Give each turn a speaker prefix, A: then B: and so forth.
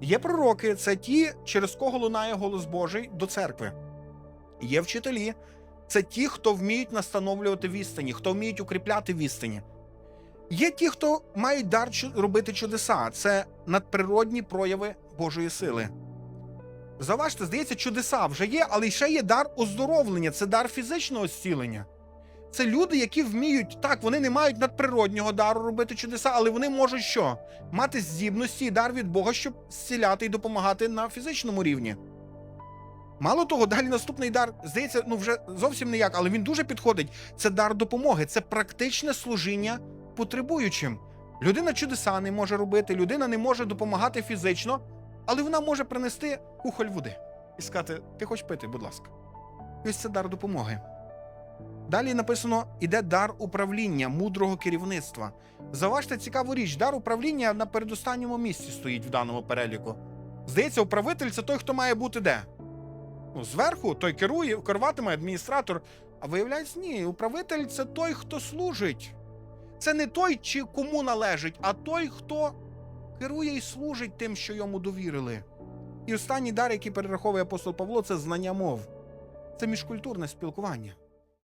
A: Є пророки, це ті, через кого лунає голос Божий до церкви. Є вчителі, це ті, хто вміють настановлювати відстані, хто вміють укріпляти відстані. Є ті, хто мають дар робити чудеса, це надприродні прояви Божої сили. Заважте, здається, чудеса вже є, але ще є дар оздоровлення, це дар фізичного зцілення. Це люди, які вміють, так, вони не мають надприроднього дару робити чудеса, але вони можуть що? Мати здібності і дар від Бога, щоб зціляти і допомагати на фізичному рівні. Мало того, далі наступний дар, здається, ну вже зовсім ніяк, але він дуже підходить. Це дар допомоги, це практичне служіння потребуючим. Людина чудеса не може робити, людина не може допомагати фізично, але вона може принести кухоль води і сказати: Ти хочеш пити, будь ласка. І ось це дар допомоги. Далі написано: іде дар управління, мудрого керівництва. Заважте цікаву річ, дар управління на передостанньому місці стоїть в даному переліку. Здається, управитель це той, хто має бути де? Ну, зверху той керує, керуватиме адміністратор. А виявляється, ні, управитель це той, хто служить. Це не той, чи кому належить, а той, хто керує і служить тим, що йому довірили. І останній дар, який перераховує апостол Павло, це знання мов. Це міжкультурне спілкування.